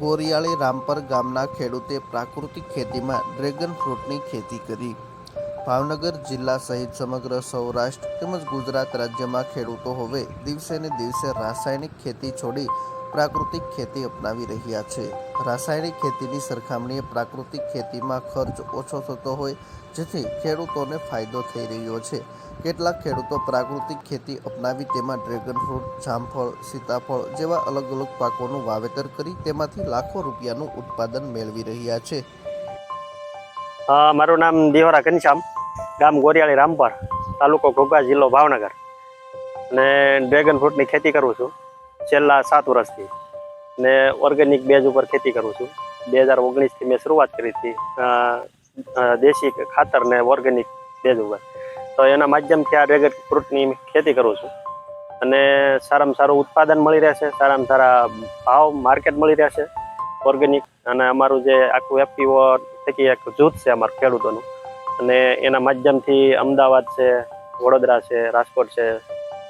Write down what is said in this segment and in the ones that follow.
ગોરિયાળી રામપર ગામના ખેડૂતે પ્રાકૃતિક ખેતીમાં ડ્રેગન ફ્રૂટની ખેતી કરી. ભાવનગર જિલ્લા સહિત સમગ્ર સૌરાષ્ટ્ર તેમજ ગુજરાત રાજ્યમાં ખેડૂતો હવે દિવસે ને દિવસે રાસાયણિક ખેતી છોડી પ્રાકૃતિક ખેતી અપનાવી રહ્યા છે. રાસાયણિક ખેતીની સરખામણીએ પ્રાકૃતિક ખેતીમાં ખર્ચ ઓછો થતો હોય, જેથી ખેડૂતોને ફાયદો થઈ રહ્યો છે. કેટલાક ખેડૂતો પ્રાકૃતિક ખેતી અપનાવી તેમાં ડ્રેગન ફ્રૂટ, જામફળ, સીતાફળ જેવા અલગ અલગ પાકોનું વાવેતર કરી તેમાંથી લાખો રૂપિયાનું ઉત્પાદન મેળવી રહ્યા છે. મારું નામ દેવરા ઘનશ્યામ. ગામ ગોરિયાળી રામપર, તાલુકો ઘોઘા જિલ્લો ભાવનગર. અને ડ્રેગન ફ્રૂટની ખેતી કરું છું, છેલ્લા સાત વર્ષથી. ને ઓર્ગેનિક બેઝ ઉપર ખેતી કરું છું. બે હજાર ઓગણીસથી મેં શરૂઆત કરી હતી દેશી ખાતર ને ઓર્ગેનિક બેઝ ઉપર. તો એના માધ્યમથી આ ડ્રેગન ફ્રૂટની ખેતી કરું છું. અને સારામાં સારું ઉત્પાદન મળી રહેશે, સારામાં સારા ભાવ માર્કેટ મળી રહેશે. ઓર્ગેનિક અને અમારું જે આખું એફપીઓ થકી એક જૂથ છે અમારું ખેડૂતોનું. અને એના માધ્યમથી અમદાવાદ છે વડોદરા છે રાજકોટ છે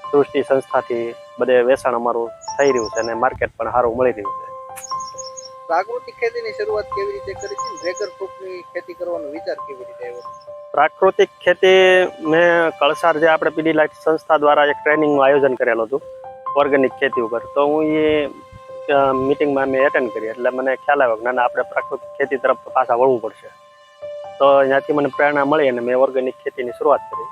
સૃષ્ટિ સંસ્થાથી બધે વેચાણ અમારું થઈ રહ્યું છે અને માર્કેટ પણ સારું મળી રહ્યું છે. પ્રાકૃતિક ખેતીની શરૂઆત કેવી રીતે કરી છે? ડ્રેગન ફ્રૂટની ખેતી કરવાનો વિચાર કેવી રીતે આવ્યો? પ્રાકૃતિક ખેતી મેં કળસાર જે આપણે પીડી લાઈટ સંસ્થા દ્વારા એક ટ્રેનિંગનું આયોજન કરેલું હતું ઓર્ગેનિક ખેતી ઉપર. તો હું એ મિટિંગમાં મેં એટેન્ડ કરી. એટલે મને ખ્યાલ આવ્યો કે ના ના આપણે પ્રાકૃતિક ખેતી તરફ પાછા વળવું પડશે. તો ત્યાંથી મને પ્રેરણા મળી અને મેં ઓર્ગેનિક ખેતીની શરૂઆત કરી.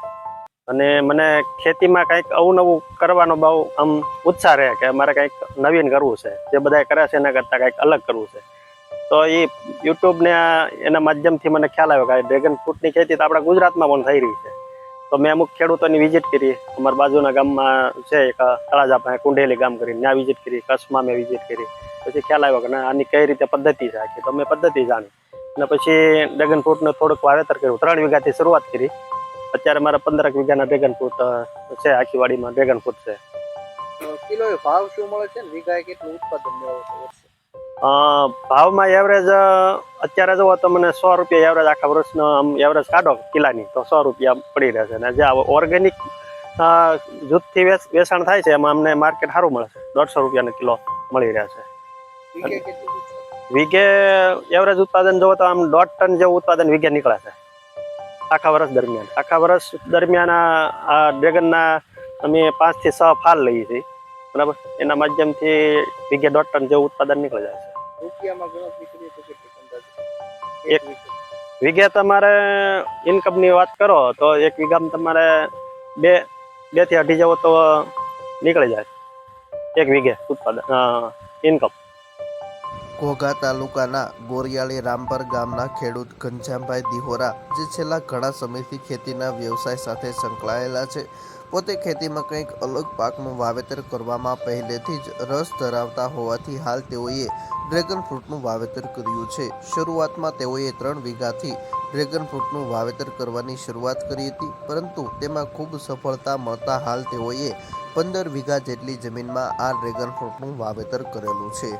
અને મને ખેતીમાં કંઈક અવનવું કરવાનો બહુ આમ ઉત્સાહ રહે કે મારે કંઈક નવીન કરવું છે. જે બધા કરે છે એના કરતાં કંઈક અલગ કરવું છે. તો એ યુટ્યુબને એના માધ્યમથી મને ખ્યાલ આવ્યો કે ડ્રેગન ફ્રૂટની ખેતી તો આપણા ગુજરાતમાં પણ થઈ રહી છે. તો મેં અમુક ખેડૂતોની વિઝિટ કરી. અમારા બાજુના ગામમાં છે એક તળાજા પાસે કુંડેલી ગામ કરીને ત્યાં વિઝિટ કરી. કચ્છમાં મેં વિઝિટ કરી. પછી ખ્યાલ આવ્યો કે ના, આની કઈ રીતે પદ્ધતિ છે તો મેં પદ્ધતિ જાણી. અને પછી ડ્રેગન ફ્રૂટનું થોડુંક વાવેતર કર્યું. ત્રણ વીઘાથી શરૂઆત કરી. અત્યારે મારા પંદરક વીઘાના ડ્રેગન ફ્રૂટ છે આખી વાડીમાં ડ્રેગન ફ્રૂટ છે કિલો ભાવ શું મળે છે વીઘાએ કેટલું ઉત્પાદન મેળવો છો અ, ભાવમાં એવરેજ અત્યારે જુઓ તો મને સો રૂપિયા એવરેજ આખા વર્ષનો આમ એવરેજ કાઢો કિલાની તો સો રૂપિયા પડી રહેશે અને જે ઓર્ગેનિક જૂથથી વેચ- વેચાણ થાય છે એમાં અમને માર્કેટ સારું મળે છે. દોઢસો રૂપિયાનો કિલો મળી રહે છે? વીઘે એવરેજ ઉત્પાદન જુઓ તો આમ દોઢ ટન જેવું ઉત્પાદન વીઘે નીકળે છે. આખા વર્ષ દરમિયાન. આખા વર્ષ દરમિયાન આ- ડ્રેગનના અમે પાંચથી છ ફાલ લઈએ છીએ. બરાબર? એના માધ્યમથી વીઘે દોઢ ટન જેવું ઉત્પાદન નીકળી જાય છે? એક વીઘે તમારે ઇન્કમની વાત કરો તો એક વીઘામાં તમારે બે બેથી અઢી જેવો તો નીકળી જાય. એક વીઘે ઉત્પાદન ઇન્કમ ઘોઘા તાલુકાના બોરિયાળી રામપર ગામના ખેડૂત ઘનશ્યામભાઈ દિહોરા જે છેલ્લા ઘણા સમયથી ખેતીના વ્યવસાય સાથે સંકળાયેલા છે. પોતે ખેતીમાં કંઈક અલગ પાકનું વાવેતર કરવામાં પહેલેથી જ રસ ધરાવતા હોવાથી હાલ તેઓએ ડ્રેગન ફ્રૂટનું વાવેતર કર્યું છે. શરૂઆતમાં તેઓએ ત્રણ વીઘાથી ડ્રેગન ફ્રૂટનું વાવેતર કરવાની શરૂઆત કરી હતી, પરંતુ તેમાં ખૂબ સફળતા મળતા હાલ તેઓએ પંદર વીઘા જેટલી જમીનમાં આ ડ્રેગન ફ્રૂટનું વાવેતર કરેલું છે.